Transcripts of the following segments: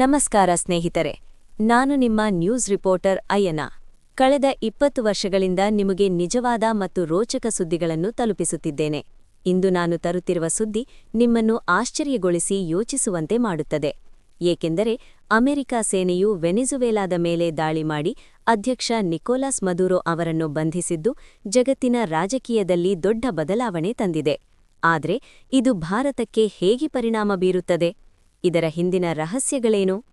ನಮಸ್ಕಾರ ಸ್ನೇಹಿತರೆ, ನಾನು ನಿಮ್ಮ ನ್ಯೂಸ್ ರಿಪೋರ್ಟರ್ ಅಯ್ಯನ. ಕಳೆದ ಇಪ್ಪತ್ತು ವರ್ಷಗಳಿಂದ ನಿಮಗೆ ನಿಜವಾದ ಮತ್ತು ರೋಚಕ ಸುದ್ದಿಗಳನ್ನು ತಲುಪಿಸುತ್ತಿದ್ದೇನೆ. ಇಂದು ನಾನು ತರುತ್ತಿರುವ ಸುದ್ದಿ ನಿಮ್ಮನ್ನು ಆಶ್ಚರ್ಯಗೊಳಿಸಿ ಯೋಚಿಸುವಂತೆ ಮಾಡುತ್ತದೆ. ಏಕೆಂದರೆ ಅಮೆರಿಕ ಸೇನೆಯು ವೆನಿಜುವೆಲಾದ ಮೇಲೆ ದಾಳಿ ಮಾಡಿ ಅಧ್ಯಕ್ಷ ನಿಕೋಲಾಸ್ ಮದುರೋ ಅವರನ್ನು ಬಂಧಿಸಿದ್ದು ಜಗತ್ತಿನ ರಾಜಕೀಯದಲ್ಲಿ ದೊಡ್ಡ ಬದಲಾವಣೆ ತಂದಿದೆ. ಆದರೆ ಇದು ಭಾರತಕ್ಕೆ ಹೇಗೆ ಪರಿಣಾಮ ಬೀರುತ್ತದೆ? ಇದರ ಹಿಂದಿನ ರಹಸ್ಯಗಳೇನು?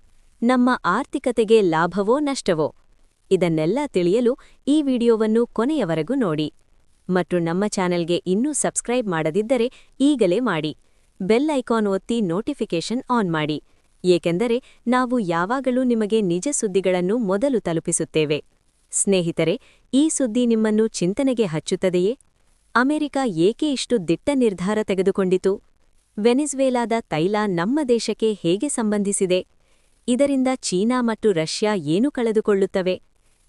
ನಮ್ಮ ಆರ್ಥಿಕತೆಗೆ ಲಾಭವೋ ನಷ್ಟವೋ? ಇದನ್ನೆಲ್ಲ ತಿಳಿಯಲು ಈ ವಿಡಿಯೋವನ್ನು ಕೊನೆಯವರೆಗೂ ನೋಡಿ. ಮತ್ತು ನಮ್ಮ ಚಾನೆಲ್ಗೆ ಇನ್ನೂ ಸಬ್ಸ್ಕ್ರೈಬ್ ಮಾಡದಿದ್ದರೆ ಈಗಲೇ ಮಾಡಿ. ಬೆಲ್ ಐಕಾನ್ ಒತ್ತಿ ನೋಟಿಫಿಕೇಷನ್ ಆನ್ ಮಾಡಿ. ಏಕೆಂದರೆ ನಾವು ಯಾವಾಗಲೂ ನಿಮಗೆ ನಿಜ ಸುದ್ದಿಗಳನ್ನು ಮೊದಲು ತಲುಪಿಸುತ್ತೇವೆ. ಸ್ನೇಹಿತರೆ, ಈ ಸುದ್ದಿ ನಿಮ್ಮನ್ನು ಚಿಂತನೆಗೆ ಹಚ್ಚುತ್ತದೆಯೇ? ಅಮೆರಿಕ ಏಕೆ ಇಷ್ಟು ದಿಟ್ಟ ನಿರ್ಧಾರ ತೆಗೆದುಕೊಂಡಿತು? ವೆನಿಜ್ವೇಲಾದ ತೈಲ ನಮ್ಮ ದೇಶಕ್ಕೆ ಹೇಗೆ ಸಂಬಂಧಿಸಿದೆ? ಇದರಿಂದ ಚೀನಾ ಮತ್ತು ರಷ್ಯಾ ಏನು ಕಳೆದುಕೊಳ್ಳುತ್ತವೆ?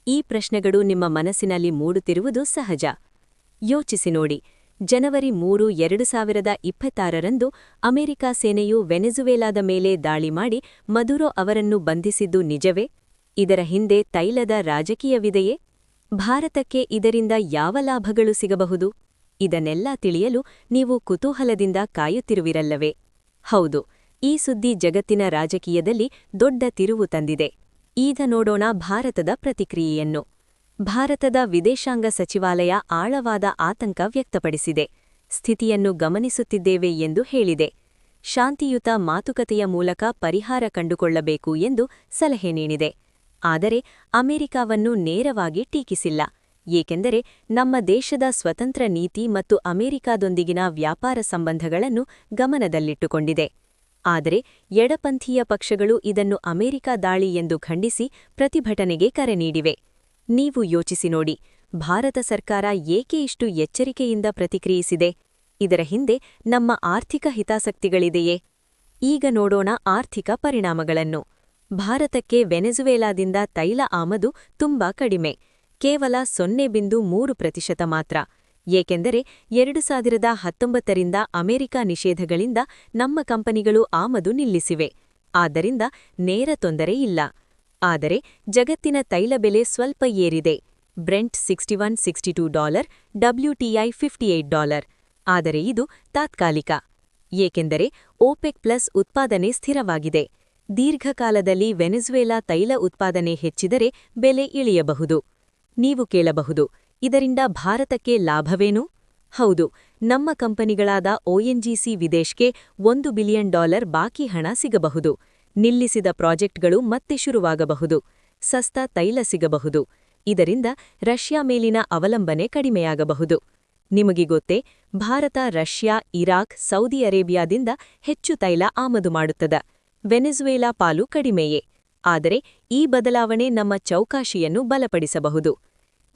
ಈ ಪ್ರಶ್ನೆಗಳು ನಿಮ್ಮ ಮನಸ್ಸಿನಲ್ಲಿ ಮೂಡುತ್ತಿರುವುದು ಸಹಜ. ಯೋಚಿಸಿ ನೋಡಿ. ಜನವರಿ ಮೂರು, ಎರಡು ಸಾವಿರದ ಇಪ್ಪತ್ತಾರರಂದು ಅಮೆರಿಕ ಸೇನೆಯು ವೆನೆಜುವೆಲಾದ ಮೇಲೆ ದಾಳಿ ಮಾಡಿ ಮದುರೋ ಅವರನ್ನು ಬಂಧಿಸಿದ್ದು ನಿಜವೇ? ಇದರ ಹಿಂದೆ ತೈಲದ ರಾಜಕೀಯವಿದೆಯೇ? ಭಾರತಕ್ಕೆ ಇದರಿಂದ ಯಾವ ಲಾಭಗಳು ಸಿಗಬಹುದು? ಇದನ್ನೆಲ್ಲ ತಿಳಿಯಲು ನೀವು ಕುತೂಹಲದಿಂದ ಕಾಯುತ್ತಿರುವಿರಲ್ಲವೇ? ಹೌದು, ಈ ಸುದ್ದಿ ಜಗತ್ತಿನ ರಾಜಕೀಯದಲ್ಲಿ ದೊಡ್ಡ ತಿರುವು ತಂದಿದೆ. ಈಗ ನೋಡೋಣ ಭಾರತದ ಪ್ರತಿಕ್ರಿಯೆಯನ್ನು. ಭಾರತದ ವಿದೇಶಾಂಗ ಸಚಿವಾಲಯ ಆಳವಾದ ಆತಂಕ ವ್ಯಕ್ತಪಡಿಸಿದೆ. ಸ್ಥಿತಿಯನ್ನು ಗಮನಿಸುತ್ತಿದ್ದೇವೆ ಎಂದು ಹೇಳಿದೆ. ಶಾಂತಿಯುತ ಮಾತುಕತೆಯ ಮೂಲಕ ಪರಿಹಾರ ಕಂಡುಕೊಳ್ಳಬೇಕು ಎಂದು ಸಲಹೆ ನೀಡಿದೆ. ಆದರೆ ಅಮೆರಿಕಾವನ್ನು ನೇರವಾಗಿ ಟೀಕಿಸಿಲ್ಲ. ಏಕೆಂದರೆ ನಮ್ಮ ದೇಶದ ಸ್ವತಂತ್ರ ನೀತಿ ಮತ್ತು ಅಮೆರಿಕಾದೊಂದಿಗಿನ ವ್ಯಾಪಾರ ಸಂಬಂಧಗಳನ್ನು ಗಮನದಲ್ಲಿಟ್ಟುಕೊಂಡಿದೆ. ಆದರೆ ಎಡಪಂಥೀಯ ಪಕ್ಷಗಳು ಇದನ್ನು ಅಮೆರಿಕ ದಾಳಿ ಎಂದು ಖಂಡಿಸಿ ಪ್ರತಿಭಟನೆಗೆ ಕರೆ ನೀಡಿವೆ. ನೀವು ಯೋಚಿಸಿ ನೋಡಿ, ಭಾರತ ಸರ್ಕಾರ ಏಕೆ ಇಷ್ಟು ಎಚ್ಚರಿಕೆಯಿಂದ ಪ್ರತಿಕ್ರಿಯಿಸಿದೆ? ಇದರ ಹಿಂದೆ ನಮ್ಮ ಆರ್ಥಿಕ ಹಿತಾಸಕ್ತಿಗಳಿದೆಯೇ? ಈಗ ನೋಡೋಣ ಆರ್ಥಿಕ ಪರಿಣಾಮಗಳನ್ನು. ಭಾರತಕ್ಕೆ ವೆನೆಜುವೆಲಾದಿಂದ ತೈಲ ಆಮದು ತುಂಬಾ ಕಡಿಮೆ. ಕೇವಲ ಸೊನ್ನೆ ಬಿಂದು ಮೂರು ಪ್ರತಿಶತ ಮಾತ್ರ. ಏಕೆಂದರೆ ಎರಡು ಸಾವಿರದ ಹತ್ತೊಂಬತ್ತರಿಂದ ಅಮೆರಿಕ ನಿಷೇಧಗಳಿಂದ ನಮ್ಮ ಕಂಪನಿಗಳು ಆಮದು ನಿಲ್ಲಿಸಿವೆ. ಆದ್ದರಿಂದ ನೇರ ತೊಂದರೆ ಇಲ್ಲ. ಆದರೆ ಜಗತ್ತಿನ ತೈಲ ಬೆಲೆ ಸ್ವಲ್ಪ ಏರಿದೆ. Brent sixty one, sixty two dollar WTI fifty eight dollar. ಆದರೆ ಇದು ತಾತ್ಕಾಲಿಕ. ಏಕೆಂದರೆ ಓಪೆಕ್ ಪ್ಲಸ್ ಉತ್ಪಾದನೆ ಸ್ಥಿರವಾಗಿದೆ. ದೀರ್ಘಕಾಲದಲ್ಲಿ ವೆನೆಜುವೆಲಾ ತೈಲ ಉತ್ಪಾದನೆ ಹೆಚ್ಚಿದರೆ ಬೆಲೆ ಇಳಿಯಬಹುದು. ನೀವು ಕೇಳಬಹುದು. ಇದರಿಂದ ಭಾರತಕ್ಕೆ ಲಾಭವೇನು? ಹೌದು, ನಮ್ಮ ಕಂಪನಿಗಳಾದ ಒಎನ್ಜಿಸಿ ವಿದೇಶ್ಗೆ ಒಂದು ಬಿಲಿಯನ್ ಡಾಲರ್ ಬಾಕಿ ಹಣ ಸಿಗಬಹುದು. ನಿಲ್ಲಿಸಿದ ಪ್ರಾಜೆಕ್ಟ್ಗಳು ಮತ್ತೆ ಶುರುವಾಗಬಹುದು. ಸಸ್ತ ತೈಲ ಸಿಗಬಹುದು. ಇದರಿಂದ ರಷ್ಯಾ ಮೇಲಿನ ಅವಲಂಬನೆ ಕಡಿಮೆಯಾಗಬಹುದು. ನಿಮಗೆ ಗೊತ್ತೇ, ಭಾರತ, ರಷ್ಯಾ, ಇರಾಕ್, ಸೌದಿ ಅರೇಬಿಯಾದಿಂದ ಹೆಚ್ಚು ತೈಲ ಆಮದು ಮಾಡುತ್ತದೆ. ವೆನೆಜುವೆಲಾ ಪಾಲು ಕಡಿಮೆಯೇ? ಆದರೆ ಈ ಬದಲಾವಣೆ ನಮ್ಮ ಚೌಕಾಶಿಯನ್ನು ಬಲಪಡಿಸಬಹುದು.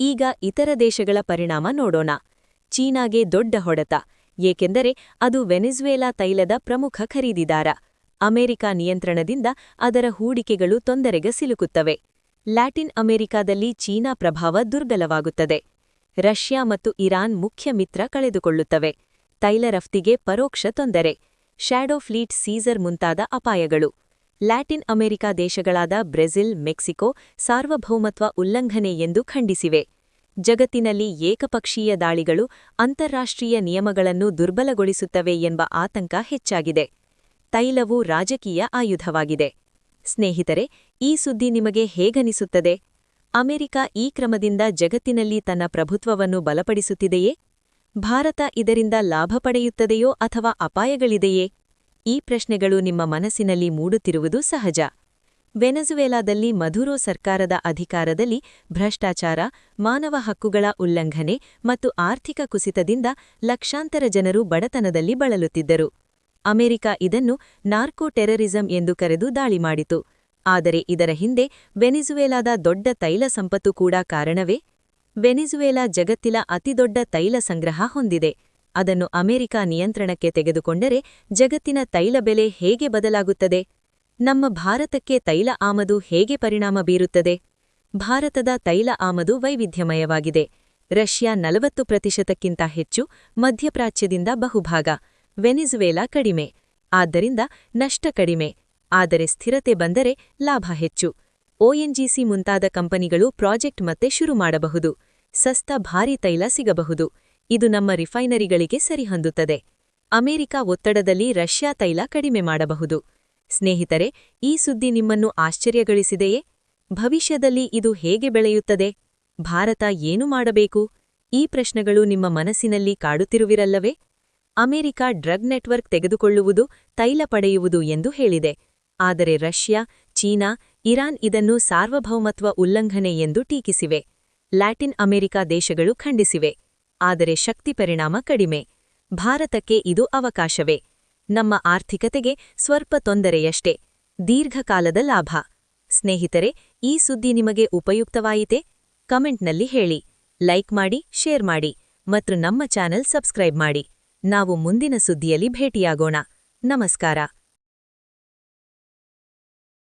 ಈಗ ಇತರ ದೇಶಗಳ ಪರಿಣಾಮ ನೋಡೋಣ. ಚೀನಾಗೆ ದೊಡ್ಡ ಹೊಡೆತ, ಏಕೆಂದರೆ ಅದು ವೆನೆಜುವೆಲಾ ತೈಲದ ಪ್ರಮುಖ ಖರೀದಿದಾರ. ಅಮೆರಿಕ ನಿಯಂತ್ರಣದಿಂದ ಅದರ ಹೂಡಿಕೆಗಳು ತೊಂದರೆಗೆ ಸಿಲುಕುತ್ತವೆ. ಲ್ಯಾಟಿನ್ ಅಮೆರಿಕಾದಲ್ಲಿ ಚೀನಾ ಪ್ರಭಾವ ದುರ್ಬಲವಾಗುತ್ತದೆ. ರಷ್ಯಾ ಮತ್ತು ಇರಾನ್ ಮುಖ್ಯ ಮಿತ್ರ ಕಳೆದುಕೊಳ್ಳುತ್ತವೆ. ತೈಲ ರಫ್ತಿಗೆ ಪರೋಕ್ಷ ತೊಂದರೆ ಶ್ಯಾಡೋ ಫ್ಲೀಟ್ ಸೀಸರ್ ಮುಂತಾದ ಅಪಾಯಗಳು. ಲ್ಯಾಟಿನ್ ಅಮೆರಿಕ ದೇಶಗಳಾದ ಬ್ರೆಜಿಲ್, ಮೆಕ್ಸಿಕೋ ಸಾರ್ವಭೌಮತ್ವ ಉಲ್ಲಂಘನೆ ಎಂದು ಖಂಡಿಸಿವೆ. ಜಗತ್ತಿನಲ್ಲಿ ಏಕಪಕ್ಷೀಯ ದಾಳಿಗಳು ಅಂತಾರಾಷ್ಟ್ರೀಯ ನಿಯಮಗಳನ್ನು ದುರ್ಬಲಗೊಳಿಸುತ್ತವೆ ಎಂಬ ಆತಂಕ ಹೆಚ್ಚಾಗಿದೆ. ತೈಲವು ರಾಜಕೀಯ ಆಯುಧವಾಗಿದೆ. ಸ್ನೇಹಿತರೆ, ಈ ಸುದ್ದಿ ನಿಮಗೆ ಹೇಗನಿಸುತ್ತದೆ? ಅಮೆರಿಕ ಈ ಕ್ರಮದಿಂದ ಜಗತ್ತಿನಲ್ಲಿ ತನ್ನ ಪ್ರಭುತ್ವವನ್ನು ಬಲಪಡಿಸುತ್ತಿದೆಯೇ? ಭಾರತ ಇದರಿಂದ ಲಾಭ ಪಡೆಯುತ್ತದೆಯೋ ಅಥವಾ ಅಪಾಯಗಳಿದೆಯೇ? ಈ ಪ್ರಶ್ನೆಗಳು ನಿಮ್ಮ ಮನಸ್ಸಿನಲ್ಲಿ ಮೂಡುತ್ತಿರುವುದು ಸಹಜ. ವೆನೆಜುವೆಲಾದಲ್ಲಿ ಮಧುರೋ ಸರ್ಕಾರದ ಅಧಿಕಾರದಲ್ಲಿ ಭ್ರಷ್ಟಾಚಾರ, ಮಾನವ ಹಕ್ಕುಗಳ ಉಲ್ಲಂಘನೆ ಮತ್ತು ಆರ್ಥಿಕ ಕುಸಿತದಿಂದ ಲಕ್ಷಾಂತರ ಜನರು ಬಡತನದಲ್ಲಿ ಬಳಲುತ್ತಿದ್ದರು. ಅಮೆರಿಕ ಇದನ್ನು ನಾರ್ಕೋ ಟೆರರಿಸಂ ಎಂದು ಕರೆದು ದಾಳಿ ಮಾಡಿತು. ಆದರೆ ಇದರ ಹಿಂದೆ ವೆನಿಜುವೆಲಾದ ದೊಡ್ಡ ತೈಲ ಸಂಪತ್ತು ಕೂಡ ಕಾರಣವೇ? ವೆನಿಜುವೆಲಾ ಜಗತ್ತಿನ ಅತಿದೊಡ್ಡ ತೈಲ ಸಂಗ್ರಹ ಹೊಂದಿದೆ. ಅದನ್ನು ಅಮೆರಿಕ ನಿಯಂತ್ರಣಕ್ಕೆ ತೆಗೆದುಕೊಂಡರೆ ಜಗತ್ತಿನ ತೈಲ ಬೆಲೆ ಹೇಗೆ ಬದಲಾಗುತ್ತದೆ? ನಮ್ಮ ಭಾರತಕ್ಕೆ ತೈಲ ಆಮದು ಹೇಗೆ ಪರಿಣಾಮ ಬೀರುತ್ತದೆ? ಭಾರತದ ತೈಲ ಆಮದು ವೈವಿಧ್ಯಮಯವಾಗಿದೆ. ರಷ್ಯಾ ನಲವತ್ತು ಪ್ರತಿಶತಕ್ಕಿಂತ ಹೆಚ್ಚು ಮಧ್ಯಪ್ರಾಚ್ಯದಿಂದ ಬಹುಭಾಗ, ವೆನಿಜುವೆಲಾ ಕಡಿಮೆ, ಆದ್ದರಿಂದ ನಷ್ಟ ಕಡಿಮೆ, ಆದರೆ ಸ್ಥಿರತೆ ಬಂದರೆ ಲಾಭ ಹೆಚ್ಚು. ಒಎನ್ಜಿಸಿ ಮುಂತಾದ ಕಂಪನಿಗಳು ಪ್ರಾಜೆಕ್ಟ್ ಮತ್ತೆ ಶುರು ಮಾಡಬಹುದು. ಸಸ್ತ ಭಾರಿ ತೈಲ ಸಿಗಬಹುದು. ಇದು ನಮ್ಮ ರಿಫೈನರಿಗಳಿಗೆ ಸರಿಹೊಂದುತ್ತದೆ. ಅಮೆರಿಕ ಒತ್ತಡದಲ್ಲಿ ರಷ್ಯಾ ತೈಲ ಕಡಿಮೆ ಮಾಡಬಹುದು. ಸ್ನೇಹಿತರೆ, ಈ ಸುದ್ದಿ ನಿಮ್ಮನ್ನು ಆಶ್ಚರ್ಯಗಳಿಸಿದೆಯೇ? ಭವಿಷ್ಯದಲ್ಲಿ ಇದು ಹೇಗೆ ಬೆಳೆಯುತ್ತದೆ? ಭಾರತ ಏನು ಮಾಡಬೇಕು? ಈ ಪ್ರಶ್ನೆಗಳು ನಿಮ್ಮ ಮನಸ್ಸಿನಲ್ಲಿ ಕಾಡುತ್ತಿರುವಿರಲ್ಲವೇ? ಅಮೆರಿಕ ಡ್ರಗ್ ನೆಟ್ವರ್ಕ್ ತೆಗೆದುಕೊಳ್ಳುವುದು ತೈಲ ಪಡೆಯುವುದು ಎಂದು ಹೇಳಿದೆ. ಆದರೆ ರಷ್ಯಾ, ಚೀನಾ, ಇರಾನ್ ಇದನ್ನು ಸಾರ್ವಭೌಮತ್ವ ಉಲ್ಲಂಘನೆ ಎಂದು ಟೀಕಿಸಿವೆ. ಲ್ಯಾಟಿನ್ ಅಮೆರಿಕ ದೇಶಗಳು ಖಂಡಿಸಿವೆ. ಆದರೆ ಶಕ್ತಿ ಪರಿಣಾಮ ಕಡಿಮೆ. ಭಾರತಕ್ಕೆ ಇದು ಅವಕಾಶವೇ. ನಮ್ಮ ಆರ್ಥಿಕತೆಗೆ ಸ್ವಲ್ಪ ತೊಂದರೆಯಷ್ಟೇ. ದೀರ್ಘಕಾಲದ ಲಾಭ. ಸ್ನೇಹಿತರೆ, ಈ ಸುದ್ದಿ ನಿಮಗೆ ಉಪಯುಕ್ತವಾಯಿತೆ? ಕಮೆಂಟ್ನಲ್ಲಿ ಹೇಳಿ. ಲೈಕ್ ಮಾಡಿ, ಶೇರ್ ಮಾಡಿ ಮತ್ತು ನಮ್ಮ ಚಾನೆಲ್ ಸಬ್ಸ್ಕ್ರೈಬ್ ಮಾಡಿ. ನಾವು ಮುಂದಿನ ಸುದ್ದಿಯಲ್ಲಿ ಭೇಟಿಯಾಗೋಣ. ನಮಸ್ಕಾರ.